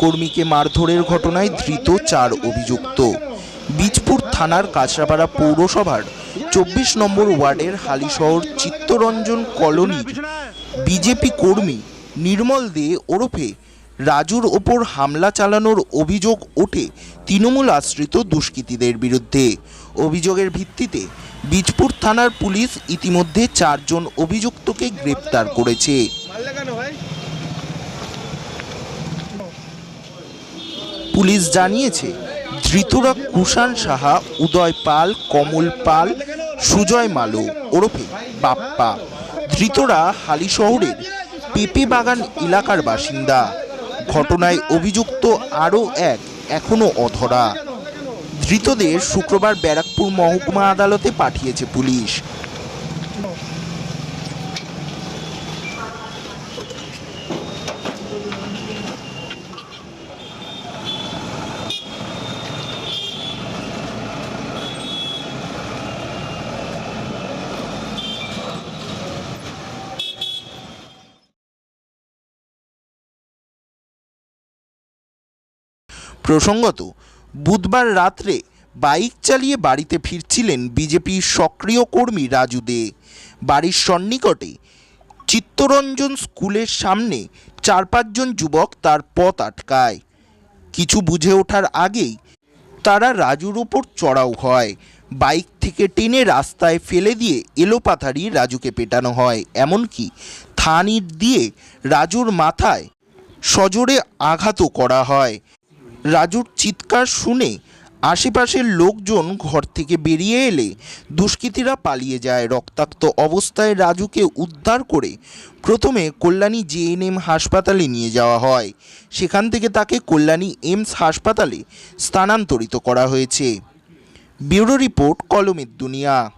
কর্মীকে মারধরের ঘটনায় ধৃত চার অভিযুক্ত। বীজপুর থানার কাঁচরাপাড়া পৌরসভার চব্বিশ নম্বর ওয়ার্ডের হালিশহর চিত্তরঞ্জন কলোনির বিজেপি কর্মী নির্মল দে ওরফে রাজুর ওপর হামলা চালানোর অভিযোগ ওঠে তৃণমূল আশ্রিত দুষ্কৃতীদের বিরুদ্ধে। অভিযোগের ভিত্তিতে বীজপুর থানার পুলিশ ইতিমধ্যে চারজন অভিযুক্তকে গ্রেপ্তার করেছে। পুলিশ জানিয়েছে, ধৃতরা কুষাণ সাহা, উদয় পাল, কমল পাল, সুজয় মালো ওরফে বাপ্পা। ধৃতরা হালি শহরের পেঁপে বাগান এলাকার বাসিন্দা। ঘটনায় অভিযুক্ত আরও এক এখনও অধরা। ধৃতদের শুক্রবার ব্যারাকপুর মহকুমা আদালতে পাঠিয়েছে পুলিশ। প্রসঙ্গত, বুধবার রাত্রে বাইক চালিয়ে বাড়িতে ফিরছিলেন বিজেপির সক্রিয় কর্মী রাজু দে। বাড়ির সন্নিকটে চিত্তরঞ্জন স্কুলের সামনে চার পাঁচজন যুবক তার পথ আটকায়। কিছু বুঝে ওঠার আগেই তারা রাজুর ওপর চড়াও হয়। বাইক থেকে টেনে রাস্তায় ফেলে দিয়ে এলোপাথারি রাজুকে পেটানো হয়। এমনকি থানির দিয়ে রাজুর মাথায় সজোরে আঘাতও করা হয়। রাজুর চিৎকার শুনে আশেপাশের লোকজন ঘর থেকে বেরিয়ে এলে দুষ্কৃতীরা পালিয়ে যায়। রক্তাক্ত অবস্থায় রাজুকে উদ্ধার করে প্রথমে কল্যাণী জেএনএম হাসপাতালে নিয়ে যাওয়া হয়। সেখান থেকে তাকে কল্যাণী এমস হাসপাতালে স্থানান্তরিত করা হয়েছে। ব্যুরো রিপোর্ট, কলমের দুনিয়া।